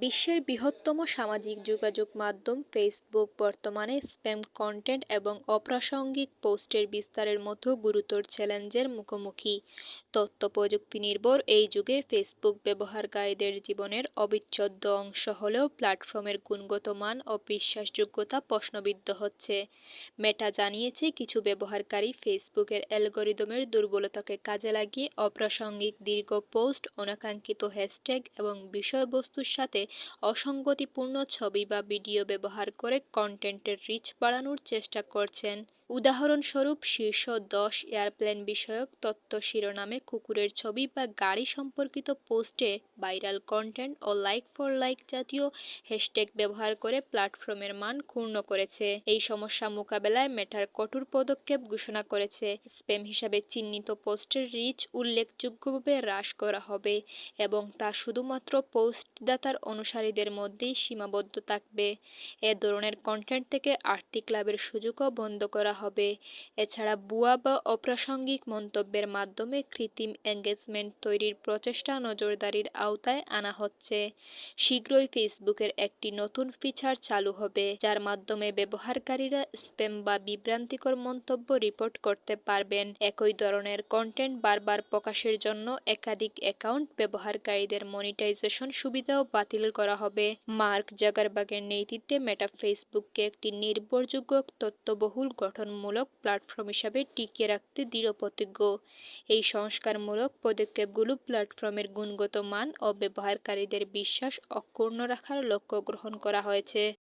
বিশ্বের বৃহত্তম সামাজিক যোগাযোগ মাধ্যম ফেসবুক বর্তমানে স্প্যাম কন্টেন্ট এবং অপ্রাসঙ্গিক পোস্টের বিস্তারের মতো গুরুতর চ্যালেঞ্জের মুখোমুখি। তথ্য প্রযুক্তি নির্ভর এই যুগে ফেসবুক ব্যবহারকারীদের জীবনের অবিচ্ছেদ্য অংশ হলেও প্ল্যাটফর্মের গুণগত মান ও বিশ্বাসযোগ্যতা প্রশ্নবিদ্ধ হচ্ছে। মেটা জানিয়েছে কিছু ব্যবহারকারী ফেসবুকের অ্যালগোরিদমের দুর্বলতাকে কাজে লাগিয়ে অপ্রাসঙ্গিক দীর্ঘ পোস্ট, অনাকাঙ্ক্ষিত হ্যাশট্যাগ এবং বিষয়বস্তুর সাথে অসঙ্গতিপূর্ণ ছবি বা ভিডিও ব্যবহার করে কন্টেন্টের রিচ বাড়ানোর চেষ্টা করছেন। উদাহরণস্বরূপ, শীর্ষ দশ এয়ারপ্লেন বিষয়ক তথ্য শিরোনামে কুকুরের ছবি বা গাড়ি সম্পর্কিত পোস্টে ভাইরাল কন্টেন্ট ও লাইক ফর লাইক জাতীয় হ্যাশট্যাগ ব্যবহার করে প্ল্যাটফর্মের মান ক্ষুণ্ণ করেছে। এই সমস্যা মোকাবেলায় মেটার কঠোর পদক্ষেপ ঘোষণা করেছে। স্প্যাম হিসাবে চিহ্নিত পোস্টের রিচ উল্লেখযোগ্যভাবে হ্রাস করা হবে এবং তা শুধুমাত্র পোস্টদাতার অনুসারীদের মধ্যেই সীমাবদ্ধ থাকবে। এ ধরনের কন্টেন্ট থেকে আর্থিক লাভের সুযোগও বন্ধ করা হবে। এছাড়া বুয়া বা অপ্রাসঙ্গিক মন্তব্যের মাধ্যমে কৃত্রিম এঙ্গেজমেন্ট তৈরির প্রচেষ্টা নজরদারির আওতায় আনা হচ্ছে। শীঘ্রই ফেসবুকের একটি নতুন ফিচার চালু হবে, যার মাধ্যমে ব্যবহারকারীরা স্প্যাম বা বিভ্রান্তিকর মন্তব্য রিপোর্ট করতে পারবেন। একই ধরনের কন্টেন্ট বারবার প্রকাশের জন্য একাধিক অ্যাকাউন্ট ব্যবহারকারীদের মনিটাইজেশন সুবিধাও বাতিল করা হবে। মার্ক জাগারবাগের নেতৃত্বে মেটা ফেসবুককে একটি নির্ভরযোগ্য তথ্যবহুল গঠনমূলক প্ল্যাটফর্ম হিসাবে টিকিয়ে রাখতে দৃঢ় প্রতিজ্ঞ। এই সংস্কারমূলক পদক্ষেপগুলো প্ল্যাটফর্মের গুণগত মান ও ব্যবহারকারীদের বিশ্বাস অক্ষুণ্ণ রাখার লক্ষ্য গ্রহণ করা হয়েছে।